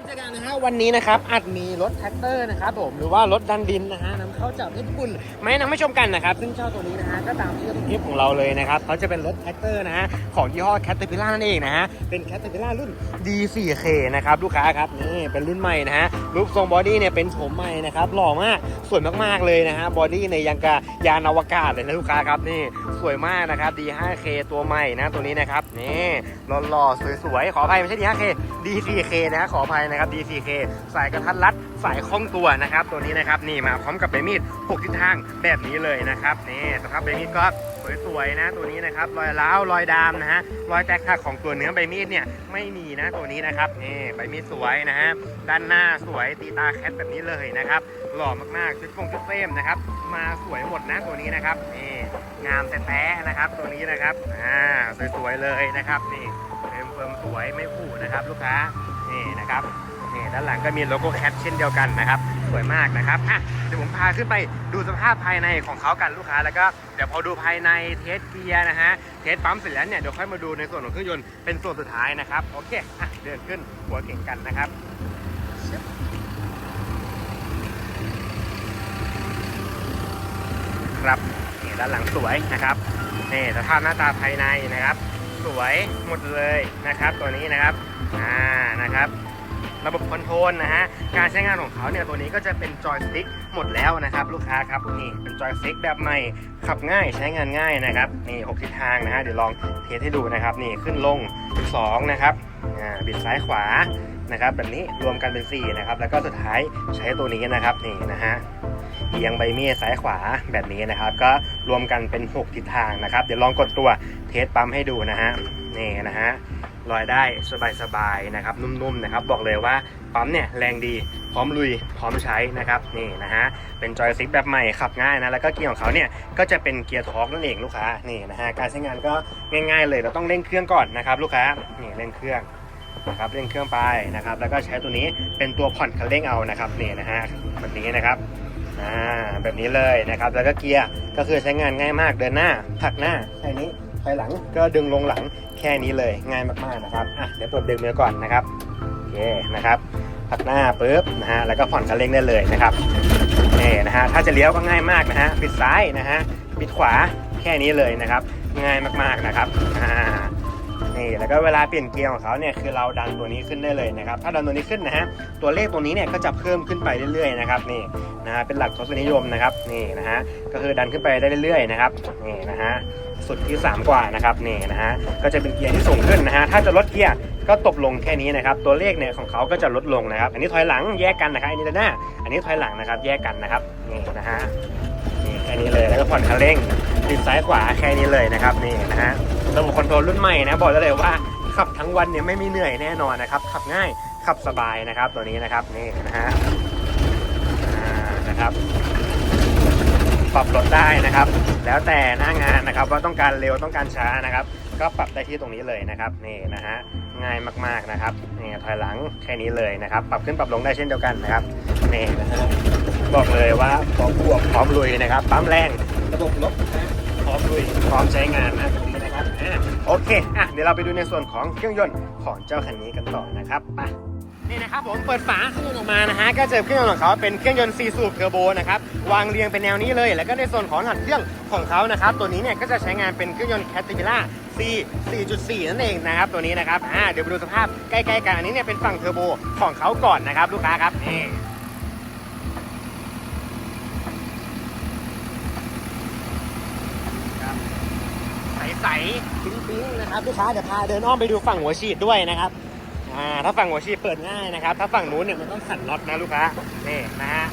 วันนี้นะครับอาจมีรถแท็กเตอร์นะครับผมหรือว่ารถดันดินนะฮะนำเข้าจากญี่ปุ่นไม่นำไม่ชมกันนะครับ ซึ่งเจ้าตัวนี้นะฮะก็ตามชื่อคลิปของเราเลยนะครับเขาจะเป็นรถแท็กเตอร์นะฮะของยี่ห้อ Caterpillar นั่นเองนะฮะเป็น Caterpillar รุ่น D4K นะครับลูกค้าครับนี่เป็นรุ่นใหม่นะฮะ รูปทรงบอดี้เนี่ยเป็นโฉมใหม่นะครับหล่อมากสวยมากๆเลยนะฮะบอดี้ในยังกายานอวกาศเลยนะลูกค้าครับนี่สวยมากนะครับ D5K ตัวใหม่นะตัวนี้นะครับนี่หล่อๆสวยๆขออภัยไม่ใช่ D5K D4K นะฮะขออภัยนะครับ D4K สายกระทัดรัดสายคล้องตัวนะครับ ตัวนี้นะครับนี่มาพร้อมกับใบมีด6ทิศทางแบบนี้เลยนะครับนี่สภาพใบมีดก็ สวยๆนะตัวนี้นะครับรอยร้าวรอยดามนะฮะรอยแตกหักของตัวเนื้อใบมีดเนี่ยไม่มีนะตัวนี้นะครับนี่ใบมีดสวยนะฮะด้านหน้าสวยตีตาแคทแบบนี้เลยนะครับหล่อมากๆชุดฟงชุดเฟรมนะครับมาสวยหมดนะตัวนี้นะครับนี่งามแท้ๆนะครับ ตัวนี้นะครับอ่าสวยๆเลยนะครับนี่เฟิร์มเฟิร์มสวยไม่ผูนะครับลูกค้านี่นะครับ นี่ด้านหลังก็มีโลโก้แคทเช่นเดียวกันนะครับสวยมากนะครับอะเดี๋ยวผมพาขึ้นไปดูสภาพภายในของเขากันลูกค้าแล้วก็เดี๋ยวพอดูภายในเทสเกียร์นะฮะเทสปั๊มเสร็จแล้วเนี่ยเดี๋ยวค่อยมาดูในส่วนของเครื่องยนต์เป็นส่วนสุดท้ายนะครับโอเคอะเดินขึ้นหัวเก่งกันนะครับครับนี่ด้านหลังสวยนะครับนี่สภาพหน้าตาภายในนะครับ สวยหมดเลยนะครับ ตัวนี้นะครับอ่านะครับ ระบบคอนโทรลนะฮะ การใช้งานของเขาเนี่ยตัวนี้ก็จะเป็นจอยสติ๊กหมดแล้วนะครับ ลูกค้าครับนี่เป็นจอยสติ๊กแบบใหม่ขับง่ายใช้งานง่ายนะครับนี่หกทิศทางนะฮะเดี๋ยวลองเทสให้ดูนะครับนี่ขึ้นลงสองนะครับอ่าบิดซ้ายขวานะครับแบบนี้รวมกันเป็น 4 นะครับ แล้วก็สุดท้ายใช้ตัวนี้นะครับนี่นะฮะเอียงใบมีดซ้ายขวาแบบนี้นะครับ ก็รวมกันเป็น 6 ทิศทางนะครับ เดี๋ยวลองกดตัวเทสปั๊มให้ดูนะฮะนี่นะฮะ ลอยได้สบายๆนะครับนุ่มๆนะครับบอกเลยว่าปั๊มเนี่ยแรงดีพร้อมลุยพร้อมใช้นะครับนี่นะฮะเป็นจอยสติ๊กแบบใหม่ขับง่ายนะแล้วก็เกียร์ของเขาเนี่ยก็จะเป็นเกียร์ทอร์กนั่นเองลูกค้านี่นะฮะการใช้งานก็ง่าย ๆ เลยเราต้องเร่งเครื่องก่อนนะครับลูกค้านี่เร่งเครื่องนะครับเร่งเครื่องไปนะครับแล้วก็ใช้ตัวนี้เป็นตัวผ่อนคันเร่งเอานะครับนี่นะฮะแบบนี้นะครับอ่าแบบนี้เลยนะครับแล้วก็เกียร์ก็คือใช้งานง่ายมากเดินหน้าผักหน้าแค่นี้ อยหลังก็ดึงลงหลังแค่นี้เลยง่ายมากๆนะครับอะเดี๋ยวปลดเบรกมือก่อนนะครับโอเคนะครับพักหน้าปุ๊บนะฮะแล้วก็ผ่อนคันเร่งได้เลยนะครับนี่นะฮะถ้าจะเลี้ยวก็ง่ายมากนะฮะปิดซ้ายนะฮะปิดขวาแค่นี้เลยนะครับ ง่ายมากๆนะครับอ่า นี่แล้วก็เวลาเปลี่ยนเกียร์ของเขาเนี่ยคือเราดันตัวนี้ขึ้นได้เลยนะครับถ้าดันตัวนี้ขึ้นนะฮะตัวเลขตรงนี้เนี่ยก็จะเพิ่มขึ้นไปเรื่อยๆนะครับนี่นะฮะเป็นหลักทศนิยมนะครับนี่นะฮะก็คือดันขึ้นไปได้เรื่อยๆนะครับนี่นะฮะสุดที่ 3 กว่านะครับนี่นะฮะก็จะเป็นเกียร์ที่สูงขึ้นนะฮะถ้าจะลดเกียร์ก็ตกลงแค่นี้นะครับตัวเลขเนี่ยของเขาก็จะลดลงนะครับ อันนี้ถอยหลังแยกกันนะครับอันนี้ด้านหน้า อันนี้ถอยหลังนะครับแยกกันนะครับนี่นะฮะนี่แค่นี้เลยแล้วก็ผ่อนคันเร่งติดซ้ายขวาแค่นี้เลยนะครับนี่นะฮะ ระบบคอนโทรลรุ่นใหม่นะบอกได้เลยว่าขับทั้งวันเนี่ยไม่มีเหนื่อยแน่นอนนะครับ ขับง่ายขับสบายนะครับตัวนี้นะครับนี่นะฮะนะครับ ปรับลดได้นะครับ แล้วแต่หน้างานนะครับว่าต้องการเร็วต้องการช้านะครับ ก็ปรับได้ที่ตรงนี้เลยนะครับนี่นะฮะง่ายมากๆนะครับนี่ถอยหลังแค่นี้เลยนะครับ ปรับขึ้นปรับลงได้เช่นเดียวกันนะครับนี่นะฮะบอกเลยว่าพร้อมบวกพร้อมลุยนะครับปั๊มแรงระบบลบนะพร้อมลุยพร้อมใช้งานนะ นะครับโอเคอะเดี๋ยวเราไปดูในส่วนของเครื่องยนต์ของเจ้าคันนี้กันต่อนะครับไปนี่นะครับผมเปิดฝาเครื่องยนต์ออกมานะฮะก็เจอเครื่องยนต์ของเขาเป็นเครื่องยนต์4สูบเทอร์โบนะครับวางเรียงเป็นแนวนี้เลย แล้วก็ในส่วนของหัดเครื่องของเขานะครับตัวนี้เนี่ยก็จะใช้งานเป็นเครื่องยนต์ Caterpillar C 4.4 นั่นเองนะครับตัวนี้นะครับอ่าเดี๋ยวไปดูสภาพใกล้ๆกันอันนี้เนี่ยเป็นฝั่งเทอร์โบของเขาก่อนนะครับลูกค้าครับนี่ครับ ใสๆปิ๊งๆนะครับลูกค้าเดี๋ยวพาเดินอ้อมไปดูฝั่งหัวฉีดด้วยนะครับอ่าถ้าฝั่งหัวฉีดเปิดง่ายนะครับ ถ้าฝั่งนู้นเนี่ยมันต้องขันน็อตนะลูกค้านี่นะฮะ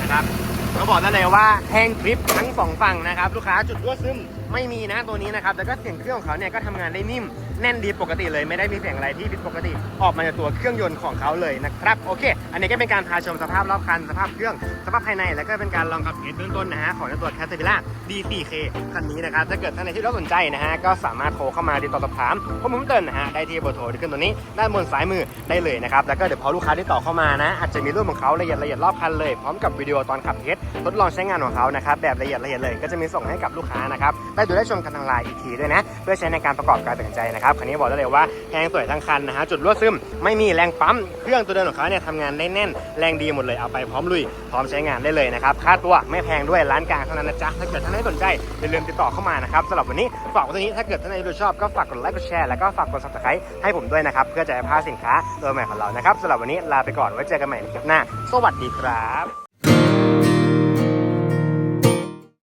นะครับต้องบอกได้เลยว่าแห้งกริปทั้งสองฝั่งนะครับ ลูกค้าจุดรั่วซึมไม่มีนะตัวนี้นะครับแล้วก็เสียงเครื่องของเขาเนี่ยก็ทำงานได้นิ่ม แน่นดีปกติเลยไม่ได้มีเสียงอะไรที่ผิดปกติ ออกมาจากตัวเครื่องยนต์ของเขาเลยนะครับโอเค อันนี้ก็เป็นการพาชมสภาพรอบคันสภาพเครื่องสภาพภายใน แล้วก็เป็นการลองขับเทสเบื้องต้นนะฮะของตัว c a t e r p i l l a r D4K คันนี้นะครับถ้าเกิดท่านใดที่รับสนใจนะฮะก็สามารถโทรเข้ามาติดต่อสอบถามข้อมูลเพิ่มเติมนะฮะได้ที่เบอร์โทรที่ขึ้นตัวนี้ด้านบนซ้ายมือได้เลยนะครับแล้วก็เดี๋ยวพอลูกค้าที่ต่อเข้ามานะอาจจะมีรูปของเขาละเอียดละเอียดรอบคันเลยพร้อมกับวิดีโอตอนขับเทสทดลองใช้งานของเขานะครับแบบละเอียดละเอียดเลยก็จะมีส่งให้กับลูกค้านะครับได้ดูได้ชมกันทางไลน์อีกทีด้วยนะเพื่อใช้ในการประกอบการตัดสินใจนะครับคันนี้บอกได้เลยว่าแพงสวยทั้งคันนะฮะจุดรั่วซึมไม่มีแรงปั๊มเครื่องตัวเดินของเขาเนี่ยทำงานได้แน่นแรงดีหมดเลยเอาไปพร้อมลุยพร้อมใช้งานได้เลยนะครับค่าตัวไม่แพงด้วยร้านกลางเท่านั้นนะจ๊ะถ้าเกิดท่านใดสนใจอย่าลืมติดต่อเข้ามานะครับสำหรับวันนี้ฝากไว้ตรงนี้ถ้าเกิดท่านใดดูชอบก็ฝากกดไลค์กดแชร์แล้วก็ฝากกด subscribe ให้ผมด้วยนะครับเพื่อจะได้พลาดสินค้าตัวใหม่ของเรานะครับสำหรับวันนี้ลาไปก่อนไว้เจอกันใหม่ในคลิปหน้า สวัสดีครับ